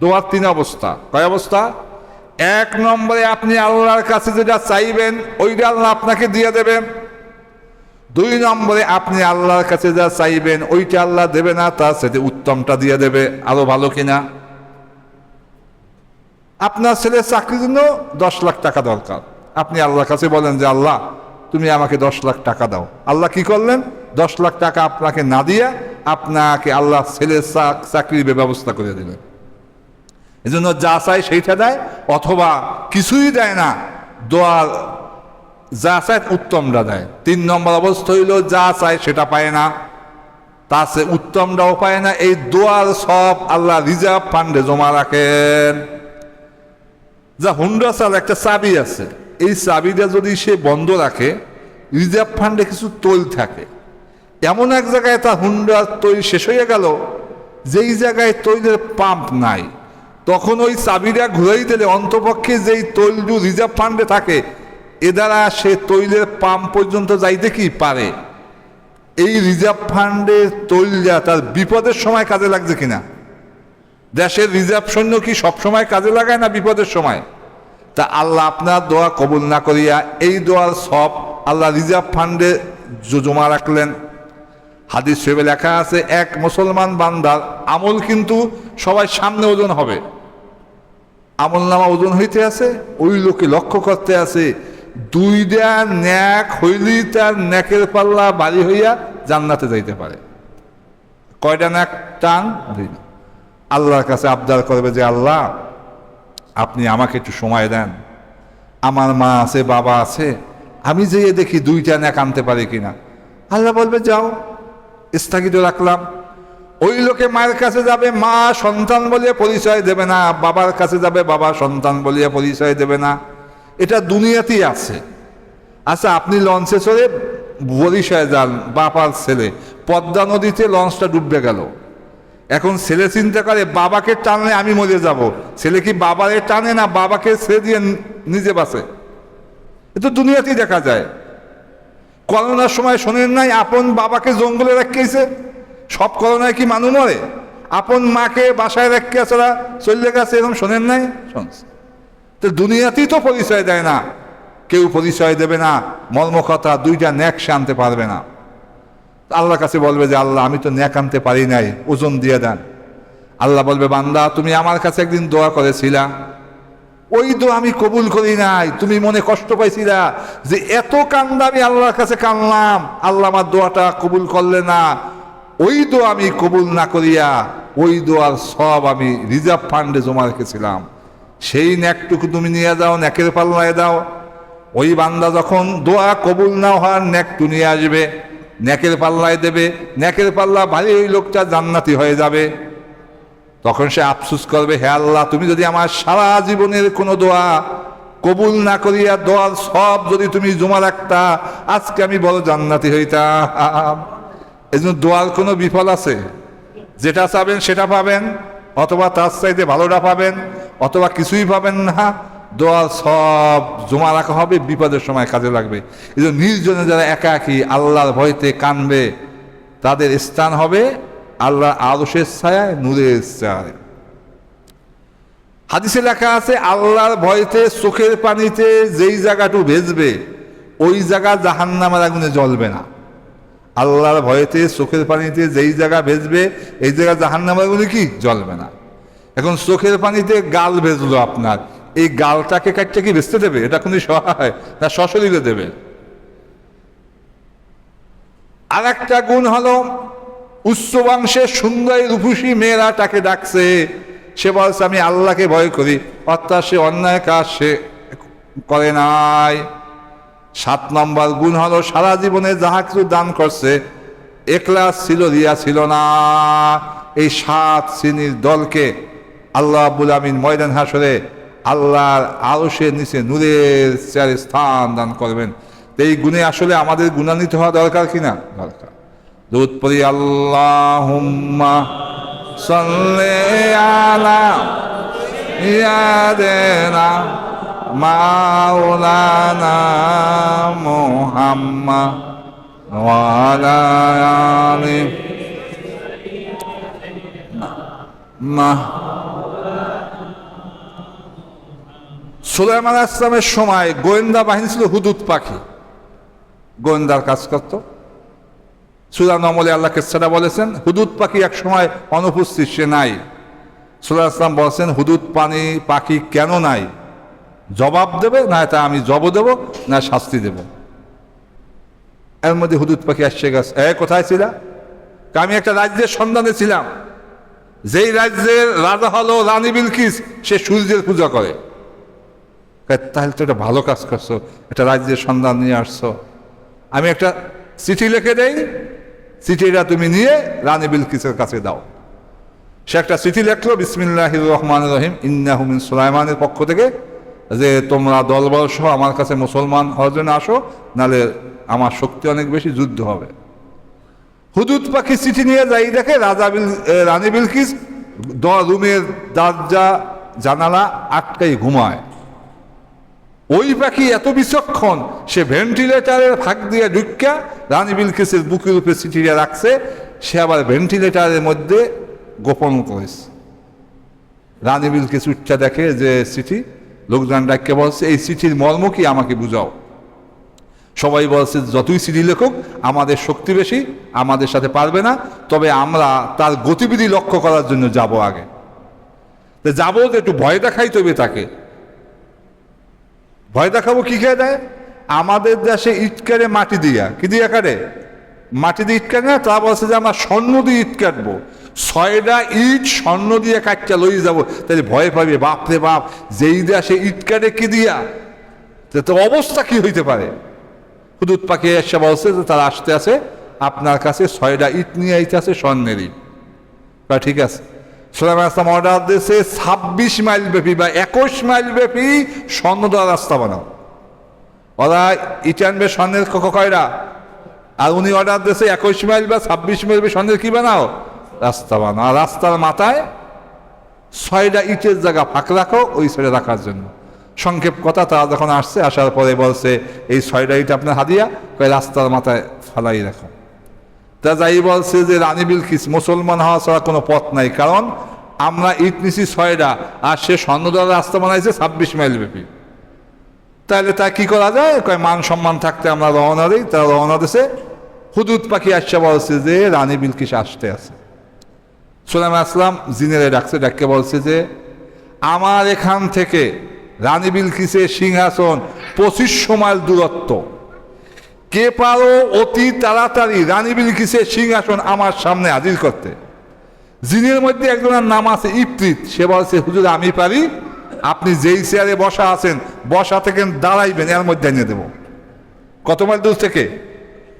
দোয়ার তিন অবস্থা। কয় অবস্থা? এক নম্বরে আপনি আল্লাহর কাছে যেটা চাইবেন, ওইটা আল্লাহ আপনাকে দিয়ে দেবেন। দুই নম্বরে আপনি আল্লাহর কাছে যা চাইবেন, ওইটা আল্লাহ দেবে না তার সাথে উত্তমটা দিয়ে দেবে। আরও ভালো কিনা? আপনার ছেলের চাকরির জন্য দশ লাখ টাকা দরকার। আপনি আল্লাহর কাছে বলেন যে, আল্লাহ, তুমি আমাকে দশ লাখ টাকা দাও। আল্লাহ কি করলেন? দশ লাখ টাকা আপনাকে না দিয়ে আপনাকে আল্লাহ ছেলের চাকরির ব্যবস্থা করে দিলেন। এজন্য যা চায় সেইটা দেয়, অথবা কিছুই দেয় না দোয়ার যা চায় উত্তমটা দেয়। তিন নম্বর অবস্থা হইল, যা চায় সেটা পায় না। তা সে উত্তমটাও পায় না, এই দোয়ার সব আল্লাহ রিজার্ভ ফান্ডে জমা রাখেন। যা হুন্ডা চাল একটা চাবি আছে, এই চাবিটা যদি সে বন্ধ রাখে, রিজার্ভ ফান্ডে কিছু তৈল থাকে। এমন এক জায়গায় তার হুন্ডার তৈল শেষ হয়ে গেল, যেই জায়গায় তৈলের পাম্প নাই তখন ওই চাবিটা ঘুরাই দিলে, অন্তপক্ষে যেই তৈলু রিজার্ভ ফান্ডে থাকে, এ দ্বারা সে তৈলের পাম্প পর্যন্ত যাইতে কি পারে? এই রিজার্ভ ফান্ডের তৈলটা তার বিপদের সময় কাজে লাগছে কিনা? দেশের রিজার্ভ সৈন্য কি সবসময় কাজে লাগায় না বিপদের সময়? তা আল্লাহ আপনার দোয়া কবুল না করিয়া এই দোয়ার সব আল্লাহ রিজার্ভ ফান্ডে জমা রাখলেন। হাদিস শরীফে লেখা আছে, এক মুসলমান বান্দার আমল কিন্তু সবাই সামনে ওজন হবে। আমল নামা ওজন হইতে আছে, ওই লোকে লক্ষ্য করতে আছে, দুইটা ন্যাক হইলেই তার ন্যাকের পাল্লা বাড়ি হইয়া জান্নাতে যাইতে পারে। কয়টা ন্যাক? টান। আল্লাহর কাছে আবদার করবে যে, আল্লাহ, আপনি আমাকে একটু সময় দেন। আমার মা আছে, বাবা আছে, আমি যেয়ে দেখি দুইটা ন্যাক আনতে পারি কিনা। আল্লাহ বলবে, যাও, স্থগিত রাখলাম। ওই লোকে মায়ের কাছে যাবে, মা সন্তান বলিয়ে পরিচয় দেবে না, বাবার কাছে যাবে, বাবা সন্তান বলিয়ে পরিচয় দেবে না। এটা দুনিয়াতেই আছে। আচ্ছা আপনি লঞ্চে চড়ে বরিশায় যান বাপার ছেলে। পদ্মা নদীতে লঞ্চটা ডুববে গেল। এখন ছেলে চিন্তা করে, বাবাকে টানলে আমি মরে যাব। ছেলে কি বাবারে টানে না বাবাকে ছেড়ে দিয়ে নিজে বাসে এ তো দুনিয়াতেই দেখা যায়। করোনার সময় শোনেন নাই, আপন বাবাকে জঙ্গলে রেখেছে সব করোনায় কি মানুষ মরে? আপন মাকে বাসায় রেখে ছাড়া চলে গেছে এরকম শোনেন নাই? শুনছে তো দুনিয়াতেই তো পরিচয় দেয় না। কেউ পরিচয় দেবে না, মর্মকথা দুইটা ন্যাক সে আনতে পারবে না। আল্লাহর কাছে বলবে যে, আল্লাহ, আমি তো ন্যাক আনতে পারি নাই, ওজন দিয়ে দেন। আল্লাহ বলবে, বান্দা, তুমি আমার কাছে একদিন দোয়া করেছিলা। ওই দোয়া আমি কবুল করি নাই। তুমি মনে কষ্ট পাইছিলা যে, এত কান্দা আমি আল্লাহর কাছে কানলাম। আল্লাহ আমার দোয়াটা কবুল করলে না। ওই দোয়া আমি কবুল না করিয়া, ওই দোয়ার সব আমি রিজার্ভ ফান্ডে জমা রেখেছিলাম। সেই ন্যাকটুকু তুমি নিয়ে যাও, ন্যাকের পাল্লায় দাও ওই বান্দা যখন দোয়া কবুল না হওয়ার ন্যাকটু নিয়ে আসবে, ন্যাকের পাল্লায় দেবে, ন্যাকের পাল্লা ভারী ওই লোকটা জান্নাতি হয়ে যাবে। তখন সে আফসুস করবে, হে আল্লাহ, তুমি যদি আমার সারা জীবনের কোনো দোয়া কবুল না করিয়া, দোয়ার সব যদি তুমি জমা রাখতা, আজকে আমি বড় জান্নাতি হইতাম। এই জন্য দোয়ার কোনো বিফল আছে? যেটা চাবেন সেটা পাবেন, অথবা তার চাইতে ভালোটা পাবেন, অথবা কিছুই পাবেন না। দোয়া সব জমা রাখা হবে, বিপদের সময় কাজে লাগবে। এই জন্য নির্জনে যারা একাকী, আল্লাহর ভয়তে কানবে, তাদের স্থান হবে আল্লাহ আরশের ছায়ায়, নূরের ছায়ায়। হাদিসে লেখা আছে, আল্লাহর ভয়তে চোখের পানিতে যেই জায়গাটু ভেজবে, ওই জায়গা জাহান্নামের আগুনে জ্বলবে না। আল্লাহর ভয়েতে, চোখের পানিতে যেই জায়গা ভেজবে, এই জায়গা জাহান্নামের আগুনে কি? জ্বলবে না। এখন চোখের পানিতে গাল ভেজলো আপনার। এই গালটাকে কাটটা কি বেচতে দেবে? এটা কোনো সহায় না সশরীরে দেবে? আর একটা গুণ হলো উচ্চবংশের সুন্দরী রূপসী মেয়েরা তাকে ডাকছে। সে বলছে, আমি আল্লাহকে ভয় করি। অর্থাৎ সে অন্যায় কাজ সে করে নাই। সাত নম্বর গুণ হলো সারা জীবনে যাহা কিছু দান করছে একলাস ছিল রিয়া ছিল না। এই সাত শ্রেণির দলকে আল্লাহ আব্বুল আমিন ময়দান হাসরে আল্লাহর আলসের নিচে নূরের চেয়ারে স্থান দান করবেন। এই গুণে আসলে আমাদের গুণান্বিত হওয়া দরকার কিনা দরকার। দুধ পরি আল্লাহুম্মা সাল্লি আলা ইয়াদেনা মাওলানা ওয়ালা আলি মা সুলাইমান আসলামের সময় গোয়েন্দা বাহিনী ছিল হুদুদ পাখি। গোয়েন্দার কাজ করত। সুলান আমলে আল্লাহ কেসারা বলেছেন, হুদুদ পাখি এক সময় অনুপস্থিত, সে নাই। সুলাহ আসলাম বলেছেন, হুদুদ পানি, পাখি কেন নাই? জবাব দেবে, না তা আমি জব দেব, না শাস্তি দেব। এর মধ্যে হুদুদ পাখি আসছে গেছে এ, কোথায় ছিলাম আমি একটা রাজ্যের সন্ধানে ছিলাম। যেই রাজ্যের রাজা হলো রানী বিলকিস, সে সূর্যের পূজা করে। তাহলে তো এটা ভালো কাজ করছ, একটা রাজ্যের সন্ধান নিয়ে আসছো। আমি একটা চিঠি লিখে দেই, চিঠিটা তুমি নিয়ে রানী বিলকিসের কাছে দাও। সে একটা চিঠি লিখলো বিসমিল্লাহ রহমান রহিম ইন্নাহুমিন সুলাইমানের পক্ষ থেকে, যে তোমরা দলবল সহ আমার কাছে মুসলমান হওয়ার জন্য আসো, নালে আমার শক্তি অনেক বেশি, যুদ্ধ হবে। হুদুদ পাখি চিঠি নিয়ে যাই দেখে রাজা বিল রানী বিলকিস দ- রুমের দরজা, জানালা আটকাই ঘুমায়। ওই পাখি এত বিচক্ষণ, সে ভেন্টিলেটারের ফাঁক দিয়ে ঢুকিয়া রানী বিলকিসের বুকের উপরে চিঠিটা রাখছে, সে আবার ভেন্টিলেটারের মধ্যে গোপন করেছে। রানী বিলকিস উচ্চা দেখে যে চিঠি, লোকজন ডাককে বলছে, এই চিঠির মর্ম কি আমাকে বুঝাও? সবাই বলছে, যতই চিঠি লেখক, আমাদের শক্তি বেশি, আমাদের সাথে পারবে না, তবে আমরা তার গতিবিধি লক্ষ্য করার জন্য যাব আগে। তো যাব তো একটু ভয় দেখাই তবে তাকে। ভয় দেখাবো কি খেয়ে দেয়? আমাদের দেশে ইট কাটে মাটি দিয়া। কি দিয়া কাটে মাটি দিয়ে ইট না? তা বলছে যে আমরা স্বর্ণ দিয়ে ইট কাটবো। ছয়টা ইট স্বর্ণ দিয়ে কাটটা লই যাব। তাহলে ভয় পাবে, বাপরে বাপ, যেই দেশে ইট কাটে কি দিয়া? তো অবস্থা কি হইতে পারে? হুদুদ পাখি এসে বলছে যে, তারা আসতে আছে, আপনার কাছে ছয়টা ইট নিয়ে আইতে আছে স্বর্ণের ইট। বা ঠিক আছে। সোলাইমান আসলাম অর্ডার দিয়েছে, ছাব্বিশ মাইল ব্যাপী বা একুশ মাইল ব্যাপী স্বর্ণ দেওয়া রাস্তা বানাও। ওরা ইট আনবে স্বর্ণের ক- ক- আর উনি অর্ডার দিয়েছে, একুশ মাইল বা ছাব্বিশ মাইল ব্যাপী স্বর্ণের কি বানাও? রাস্তা বানাও। আর রাস্তার মাথায় ছয়টা ইটের জায়গা ফাঁক রাখো, ওই সাইডে রাখার জন্য। সংক্ষেপ কথা তারা যখন আসছে, আসার পরে বলছে, এই ছয়টা ইট আপনার হাদিয়া? কয়, রাস্তার মাথায় ফালাই রাখো। তা যাই বলছে যে, রানী বিলকিস, মুসলমান হওয়া ছাড়া কোনো পথ নাই। কারণ আমরা ইট ছয়টা আর সে স্বর্ণদ্বার রাস্তা বানাইছে ছাব্বিশ মাইল ব্যাপী। তাহলে তা কি করা যায়? কয়, মান সম্মান থাকতে আমরা রওনা দিই। তারা রওনা দিছে। হুদুদ পাখি আসছে, বলছে যে, রানী বিলকিস আসতে আছে। সোলাম আসলাম, জিনেরে ডাকছে, ডাককে বলছে যে, আমার এখান থেকে রানী বিলকিসের সিংহাসন পঁচিশশো মাইল দূরত্ব। কে পারো অতি তাড়াতাড়ি রানী বিলকিসের সিংহাসন আমার সামনে হাজির করতে? জিনের মধ্যে একজনের নাম আছে ইপ্রিত, সে বলছে, হুজুর, আমি পারি। আপনি যেই চেয়ারে বসা আছেন, বসা থেকে দাঁড়াইবেন, এর মধ্যে এনে দেব। কত মাইল দূর থেকে?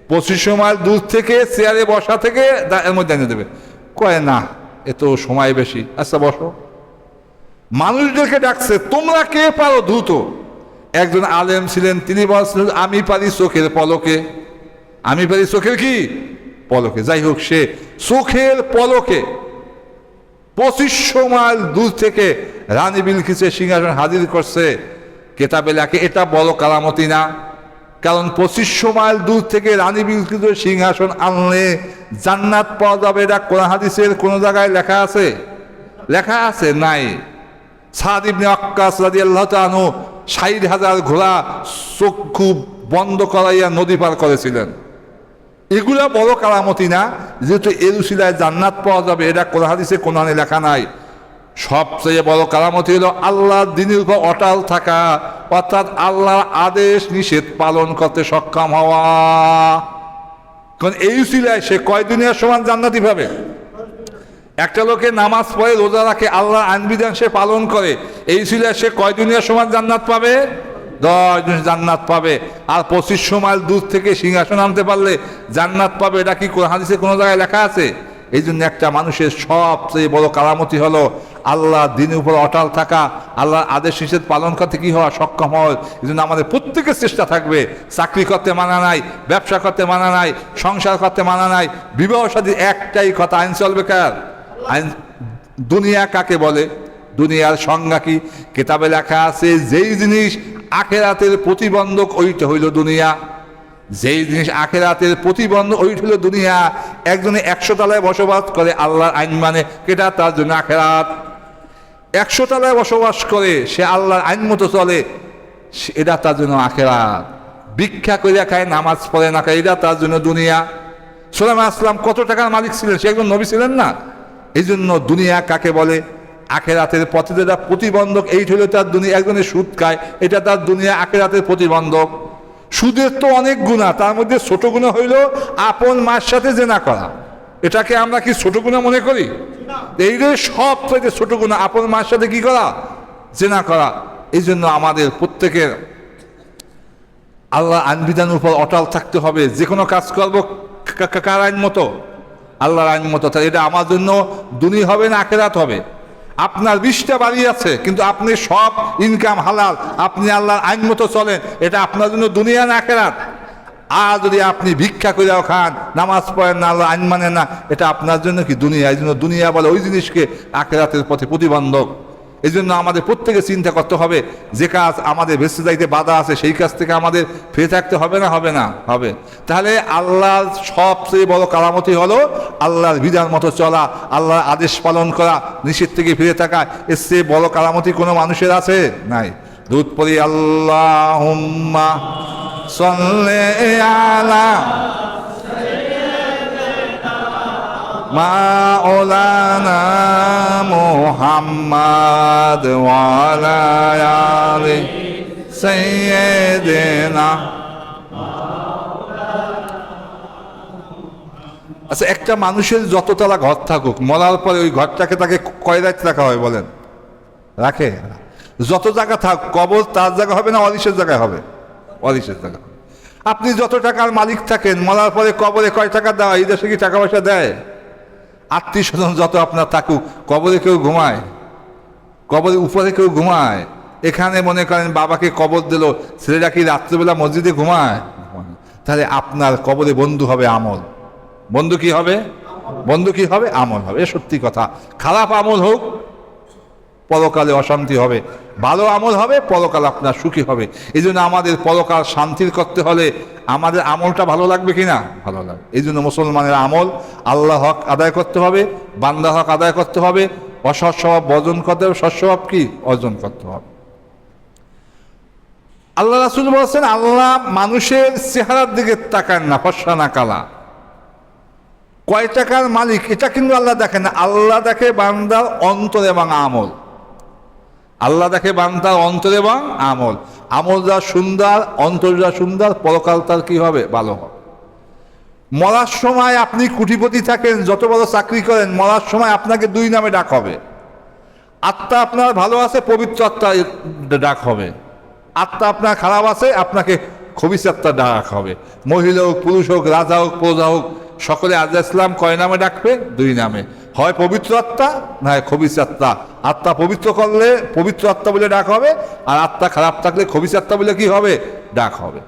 পঁচিশশো মাইল দূর থেকে, চেয়ারে বসা থেকে এর মধ্যে এনে দেবে। কয়, না এ তো সময় বেশি। আচ্ছা বসো। মানুষদেরকে ডাকছে, তোমরা কে পারো দ্রুত? একজন আলেম ছিলেন, তিনি বলছিলেন, আমি পারি চোখের পলকে। আমি পারি চোখের কি? পলকে। যাই হোক, সে চোখের পলকে পঁচিশশো মাইল দূর থেকে রানী বিলকিসের সিংহাসন হাজির করছে। কেতাবে লেখে, এটা বড় কারামতি না। কারণ পঁচিশশো মাইল দূর থেকে রানী বিলকিসের সিংহাসন আনলে জান্নাত পাওয়া যাবে। এটা কোন হাদিসের কোন জায়গায় লেখা আছে? লেখা আছে? নাই। সাদ ইবনে আক্কাস রাদিয়াল্লাহু তাআলা ষাট হাজার ঘোড়া চক্ষু বন্ধ করাইয়া নদী পার করেছিলেন। এগুলা বড় কারামতি না? যেহেতু এরুসিলায় জান্নাত পাওয়া যাবে, এটা কোন হাদিসে কোরআনে লেখা নাই। সবচেয়ে বড় কারামতি হলো আল্লাহর দিনের উপর অটাল থাকা, অর্থাৎ আল্লাহর আদেশ নিষেধ পালন করতে সক্ষম হওয়া। কারণ এই উসিলায় সে কয় দুনিয়ার সমান জান্নাতি পাবে? একটা লোকে নামাজ পড়ে, রোজা রাখে আল্লাহ আইনবিধান সে পালন করে। এই ছিল সে কয় দুনিয়ার সমান জান্নাত পাবে? দশ দিন জান্নাত পাবে। আর পঁচিশশো মাইল দূর থেকে সিংহাসন আনতে পারলে জান্নাত পাবে। এটা কি হাদিসে কোনো জায়গায় লেখা আছে? এই জন্য একটা মানুষের সবচেয়ে বড় কারামতি হলো আল্লাহ দিনের উপর অটাল থাকা, আল্লাহর আদেশ নিষেধ পালন করতে কি হওয়া সক্ষম হওয়া। এই জন্য আমাদের প্রত্যেকের চেষ্টা থাকবে। চাকরি করতে মানা নাই, ব্যবসা করতে মানা নাই, সংসার করতে মানা নাই, বিবাহ সাদী একটাই কথা, আইন চলবে কার? দুনিয়া কাকে বলে? দুনিয়ার সংজ্ঞা কি? কেতাবে লেখা আছে, যেই জিনিস আখেরাতের প্রতিবন্ধক ওইটা হইল দুনিয়া। যেই জিনিস আখেরাতের প্রতিবন্ধক ওইটা হইল দুনিয়া, একজনে একশো তলায় বসবাস করে, আল্লাহর আইন মানে কেটা? তার জন্য আখেরাত। একশো তলায় বসবাস করে, সে আল্লাহর আইন মতো চলে এটা তার জন্য আখেরাত। ভিক্ষা করিয়া খায়, নামাজ পড়ে না খায়, এটা তার জন্য দুনিয়া। সোলাম আসলাম, কত টাকার মালিক ছিলেন? সে একজন নবী ছিলেন না? এই জন্য দুনিয়া কাকে বলে? আখেরাতের পথে যেটা প্রতিবন্ধক, এই হলো তার দুনিয়া, একজনের সুদ খায়, এটা তার দুনিয়া আখেরাতের প্রতিবন্ধক। সুদের তো অনেক গুণা, তার মধ্যে ছোট গুণা হইল আপন মার সাথে জেনা করা। এটাকে আমরা কি ছোট গুণা মনে করি? এই সব থেকে ছোট গুণা, আপন মার সাথে কি করা? জেনা করা। এই জন্য আমাদের প্রত্যেকের আল্লাহ আইন বিধানের উপর অটল থাকতে হবে। যে কোনো কাজ করব কার আইন মতো। আল্লাহর আইন মতো এটা আমার জন্য দুনি হবে না আখেরাত হবে? আপনার বিশটা বাড়ি আছে, কিন্তু আপনি সব ইনকাম হালাল, আপনি আল্লাহর আইন মতো চলেন, এটা আপনার জন্য দুনিয়া না আখেরাত? আর যদি আপনি ভিক্ষা করে খান, নামাজ পড়েন না আল্লাহ আইন মানেন না, এটা আপনার জন্য কি দুনিয়া? এই জন্য দুনিয়া বলে ওই জিনিসকে আখেরাতের পথে প্রতিবন্ধক। এই জন্য আমাদের প্রত্যেকে চিন্তা করতে হবে, যে কাজ আমাদের বেঁচে যাইতে বাধা আছে, সেই কাজ থেকে আমাদের ফিরে থাকতে হবে না হবে না, হবে। তাহলে আল্লাহর সবচেয়ে বড় কারামতি হলো আল্লাহর বিধান মতো চলা, আল্লাহর আদেশ পালন করা, নিষেধ থেকে ফিরে থাকা। এর চেয়ে বড় কারামতি কোনো মানুষের আছে? নাই। দুধ পরি আল্লাহ আলা মাওলানা মোহাম্মদ ওয়ালা আলি সাইয়্যিদিনা আচ্ছা একটা মানুষের যততলা ঘর থাকুক, মরার পরে ওই ঘরটাকে তাকে কয় রাত রাখা হয় বলেন? রাখে? যত জায়গা থাক, কবর তার জায়গা হবে না অলিশের জায়গায় হবে? অলিশের জায়গা আপনি যত টাকার মালিক থাকেন, মরার পরে কবরে কয় টাকা দেওয়া এই দেশে কি টাকা পয়সা দেয়? আত্মীয় স্বজন যত আপনার থাকুক, কবরে কেউ ঘুমায় কবরের উপরে কেউ ঘুমায়। এখানে মনে করেন বাবাকে কবর দিল ছেলেটা কি রাত্রেবেলা মসজিদে ঘুমায়? তাহলে আপনার কবরে বন্ধু হবে আমল। বন্ধু কি হবে? বন্ধু কি হবে? আমল হবে। সত্যি কথা। খারাপ আমল হোক পরকালে অশান্তি হবে, ভালো আমল হবে, পরকাল আপনার সুখী হবে। এই জন্য আমাদের পরকাল শান্তির করতে হলে আমাদের আমলটা ভালো লাগবে কি না ভালো লাগবে। এই জন্য মুসলমানের আমল আল্লাহ হক আদায় করতে হবে, বান্দা হক আদায় করতে হবে, অসৎ স্বভাব বর্জন করতে হবে, সৎ স্বভাব কি? অর্জন করতে হবে। আল্লাহ রাসুল বলছেন, আল্লাহ মানুষের চেহারার দিকে তাকান না, ফর্সা না কালা। কয় টাকার মালিক? এটা কিন্তু আল্লাহ দেখেন না। আল্লাহ দেখে বান্দার অন্তর এবং আমল। আল্লাহ দেখে বান্দার অন্তর এবং আমল। আমল যা সুন্দর, অন্তর যা সুন্দর, পরকাল তার কি হবে? ভালো হবে। মরার সময় আপনি কুটিপতি থাকেন, যত বড় চাকরি করেন, মরার সময় আপনাকে দুই নামে ডাক হবে। আত্মা আপনার ভালো আছে, পবিত্র আত্মা ডাক হবে। আত্মা আপনার খারাপ আছে, আপনাকে খবিস আত্মা ডাক হবে। মহিলা হোক, পুরুষ হোক, রাজা হোক, প্রজা হোক সকলে আজ ইসলাম কয় নামে ডাকবে? দুই নামে। হয় পবিত্র আত্মা, না হয় খবিস আত্মা। আত্মা পবিত্র করলে পবিত্র আত্মা বলে ডাক হবে, আর আত্মা খারাপ থাকলে খবিস আত্মা বলে কি হবে? ডাক হবে।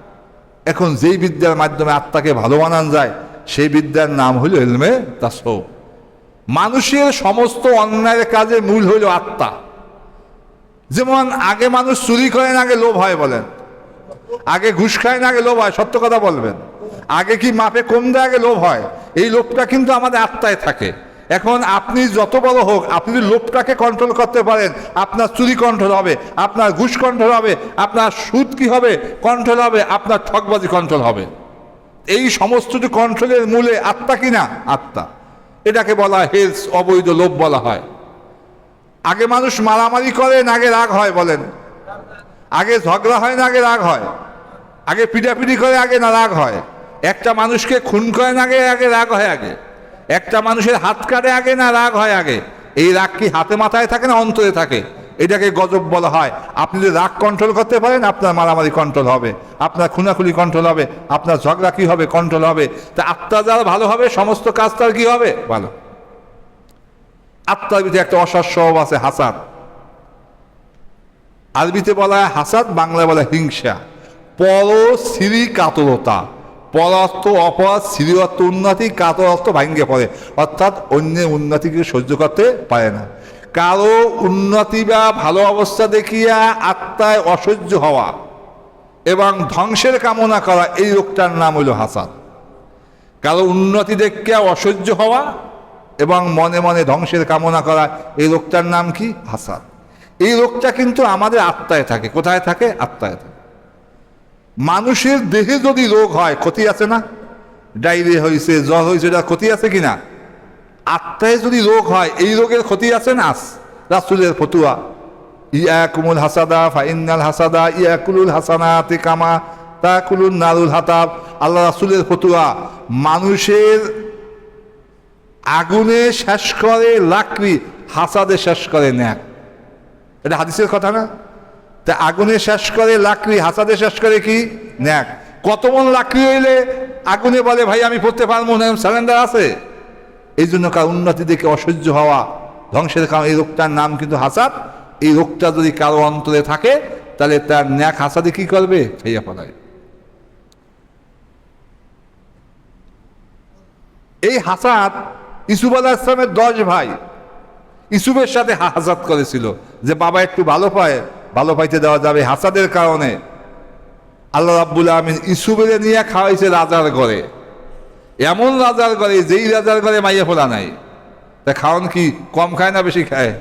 এখন যেই বিদ্যার মাধ্যমে আত্মাকে ভালো বানান যায়, সেই বিদ্যার নাম হইল এলমে তাসৌ মানুষের সমস্ত অন্যায়ের কাজে মূল হইল আত্মা। যেমন আগে মানুষ চুরি করেন আগে লোভ হয় বলেন। আগে ঘুষ খায় না, আগে লোভ হয়, সত্য কথা বলবেন। আগে কি মাপে কম দেয় আগে লোভ হয়? এই লোভটা কিন্তু আমাদের আত্মায় থাকে। এখন আপনি যত বড় হোক, আপনি যদি লোভটাকে কন্ট্রোল করতে পারেন, আপনার চুরি কন্ট্রোল হবে, আপনার ঘুষ কন্ট্রোল হবে, আপনার সুদ কি হবে কন্ট্রোল হবে, আপনার ঠকবাজি কন্ট্রোল হবে। এই সমস্ত যে কন্ট্রোলের মূলে আত্মা কিনা আত্মা। এটাকে বলা হেলস অবৈধ লোভ বলা হয়। আগে মানুষ মারামারি করেন আগে রাগ হয় বলেন। আগে ঝগড়া হয়, না আগে রাগ হয়। আগে পিটাপিটি করে, আগে না রাগ হয়। একটা মানুষকে খুন করেন আগে আগে রাগ হয় আগে। একটা মানুষের হাত কাটে আগে না রাগ হয় আগে? এই রাগ কি হাতে মাথায় থাকে না অন্তরে থাকে? এটাকে গজব বলা হয়। আপনি যদি রাগ কন্ট্রোল করতে পারেন, আপনার মারামারি কন্ট্রোল হবে। আপনার খুনাখুনি কন্ট্রোল হবে। আপনার ঝগড়া কি হবে কন্ট্রোল হবে। তা আত্মা যারা ভালো হবে, সমস্ত কাজ তার কি হবে? ভালো। আত্মার ভিতরে একটা অসৎ স্বভাব আছে হাসাদ আরবিতে বলা হয় হাসাদ বাংলায় বলা হিংসা। পর সিরি কাতরতা। পর অর্থ অপরাধ অর্থ উন্নতি কাতর অর্থ ভাঙ্গে পড়ে। অর্থাৎ অন্যের উন্নতিকে সহ্য করতে পারে না। কারও উন্নতি বা ভালো অবস্থা দেখিয়া আত্মায় অসহ্য হওয়া এবং ধ্বংসের কামনা করা, এই রোগটার নাম হইল হাসাদ কারও উন্নতি দেখিয়া অসহ্য হওয়া এবং মনে মনে ধ্বংসের কামনা করা, এই রোগটার নাম কি? হাসাদ এই রোগটা কিন্তু আমাদের আত্মায় থাকে। কোথায় থাকে? আত্মায় থাকে। মানুষের দেহে যদি রোগ হয়, ক্ষতি আছে না? ডায়রিয়া হয়েছে জ্বর হয়েছে এটা ক্ষতি আছে কিনা? আত্মায় যদি রোগ হয়, এই রোগের ক্ষতি আছে না? রাসুলের ফতুয়া। ইয়াকুমুল হাসাদা ফাইনাল হাসাদা ইয়াকুলুল হাসানাতে কামা তাকুলুল নারুল হাতাব। আল্লাহ রাসুলের ফতুয়া। মানুষের আগুনে শেষ করে লাকড়ি, হাসাদে শেষ করে ন্যাক। এটা হাদিসের কথা না? তা আগুনে শেষ করে লাকড়ি, হাসাদে শেষ করে কি? ন্যাক কত মন লাকড়ি হইলে আগুনে বলে, ভাই, আমি পড়তে পারব না, স্যালেন্ডার আছে। এই জন্য কার উন্নতি দেখে অসহ্য হওয়া, ধ্বংসের কারণ। এই রোগটার নাম কিন্তু হাসাদ। এই রোগটা যদি কারও অন্তরে থাকে, তাহলে তার ন্যাক হাসাদে কি করবে? খাইয়া ফেলায় এই হাসাদ ইসুফ আলাহ ইসলামের দশ ভাই। ইসুফের সাথে হাসাদ করেছিল যে, বাবা, একটু ভালো পায়। ভালো পাইতে দেওয়া যাবে হাসাদের কারণে। আল্লাহ রাব্বুল আমিন ইসুফের নিয়ে খাওয়াইছে রাজার ঘরে। এমন রাজার ঘরে যেই রাজার ঘরে মাইয়া ফোলা নাই। তা খাওয়ান কি কম খায় না বেশি খায়?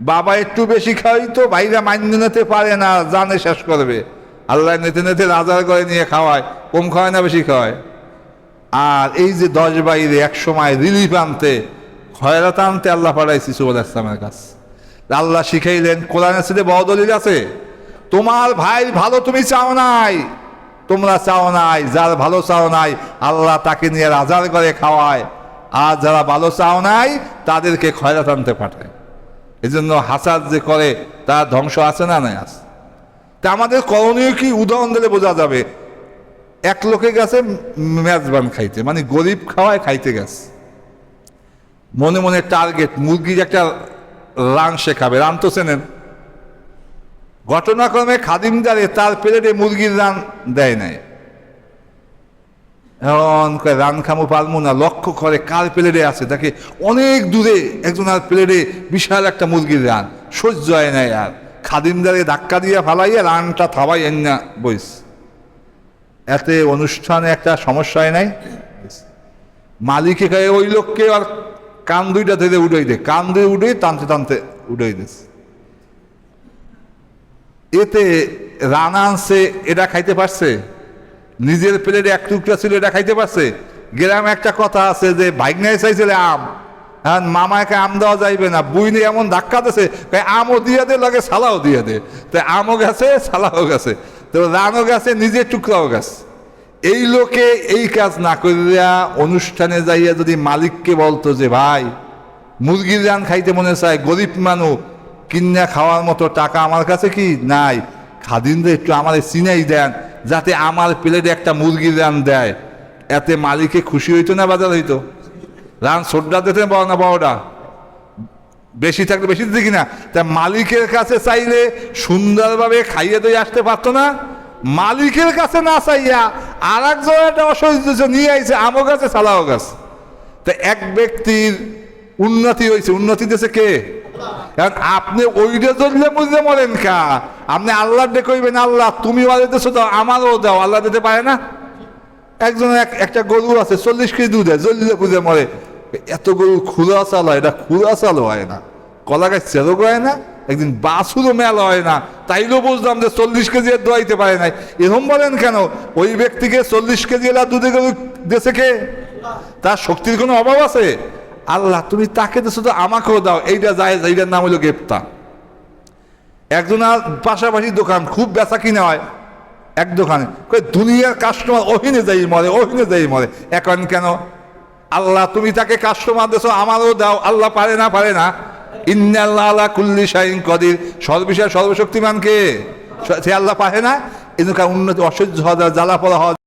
বাবা একটু বেশি খাওয়াই তো ভাইরা মান্য নিতে পারে না, জানে শেষ করবে। আল্লাহ নেতে নেতে রাজার ঘরে নিয়ে খাওয়ায়, কম খাওয়ায় না বেশি খাওয়ায়। আর এই যে দশ বাইরে এক সময় রিলিফ আনতে, খয়রাত আনতে আল্লাহ পাঠাইছি সুবল ইসলামের কাছে। আল্লাহ শিখাইলেন, কোরআন আছে বড় দলিল আছে। তোমার ভাই ভালো তুমি চাও নাই, তোমরা চাও নাই, যার ভালো চাও নাই, আল্লাহ তাকে নিয়ে রাজার ঘরে খাওয়ায়। আর যারা ভালো চাও নাই, তাদেরকে খয়রাত আনতে পাঠায়। এই জন্য হাসাদ যে করে, তার ধ্বংস আছে না নাই আছে? তা আমাদের করণীয় কি? উদাহরণ দিলে বোঝা যাবে। এক লোকে গেছে মেজবান খাইতে মানে গরিব খাওয়ায় খাইতে গেছে। মনে মনে টার্গেট মুরগির একটা রান শেখাবে। রান তো চেনেন। ঘটনাক্রমে খাদিমদারে তার প্লেটে মুরগির রান দেয় নাই। এখন রান খামো পারব না, লক্ষ্য করে কার প্লেটে আছে। তাকে অনেক দূরে একজন আর প্লেটে বিশাল একটা মুরগির রান। সহ্য হয় নাই আর। খাদিমদারে ধাক্কা দিয়ে ফালাইয়া রানটা থাবাই না বইস। এতে অনুষ্ঠানে একটা সমস্যা নাই। মালিকে ওই লোককে আর কান দুইটা ধরে উড়াই দে। কান দিয়ে উড়ে টানতে টানতে উড়াই দিস এতে রানা আনছে, এটা খাইতে পারছে? নিজের প্লেটে এক টুকরা ছিল, এটা খাইতে পারছে? গ্রামে একটা কথা আছে যে ভাইগনায় চাইছিল আম। হ্যাঁ মামাকে আম দেওয়া যাইবে না। বুইনে এমন ধাক্কা কই আমও দিয়ে দে, লাগে সালাও দিয়ে দে। তো আমও গেছে, সালাও গেছে। তো রানও গেছে, নিজের টুকরাও গেছে। এই লোকে এই কাজ না করিয়া অনুষ্ঠানে যাইয়া যদি মালিককে বলতো যে, ভাই, মুরগির রান খাইতে মনে চায়, গরিব মানুষ, কিনা খাওয়ার মতো টাকা আমার কাছে কি নাই? খাদিনদের একটু আমার চিনাই দেন, যাতে আমার প্লেটে একটা মুরগির রান দেয়। এতে মালিকে খুশি হইতো না বাজার হইতো? রান সোড্ডা দিতে বড় না বড়টা বেশি থাকলে বেশি দিতে কিনা তা মালিকের কাছে চাইলে সুন্দরভাবে খাইয়ে দিয়ে আসতে পারতো না? মালিকের কাছে না চাইয়া আর একজন একটা অসহ্য নিয়ে আইছে, আমও গাছে সালাও গাছ। তা এক ব্যক্তির উন্নতি হয়েছে। উন্নতি দিয়েছে কে? কারণ আপনি ওইটা চললে বুঝতে মরেন কা। আপনি আল্লাহ ডে কইবেন, আল্লাহ, তুমি দেছো দাও আমারও দাও। আল্লাহ দিতে পারে না? একজন এক- একটা গরু আছে, চল্লিশ কেজি দুধ দেয় চল্লিশে বুঝে মরে। এত গরু খুরা চাল হয় এটা খুরা চাল হয় না। কলা গাছ চেরো হয় না। একদিন বাসুরও মেলা হয় না, তাইলেও বুঝলাম যে চল্লিশ কেজি আর দোয়াইতে পারে নাই। এরকম বলেন কেন? ওই ব্যক্তিকে চল্লিশ কেজি এলা দুধে গরু দেশে কে? তার শক্তির কোনো অভাব আছে? আল্লাহ, তুমি তাকে তো আমাকেও দাও, এইটা যায় এইটার নাম হলো গ্রেপ্তার। একজন আর পাশাপাশি দোকান, খুব বেচা কিনে হয়, এক দোকানে। দুনিয়ার কাস্টমার ওহিনে যাই মরে ওহিনে যাই মরে। এখন কেন? আল্লাহ, তুমি তাকে কাস্টমার দেছো, আমারও দাও, আল্লাহ পারে না পারে না। ইন্নাল্লাহ আলা সে আল্লাহ পাহে না? এদের উন্নতি অসহ্য হওয়া জ্বালা পড়া হওয়া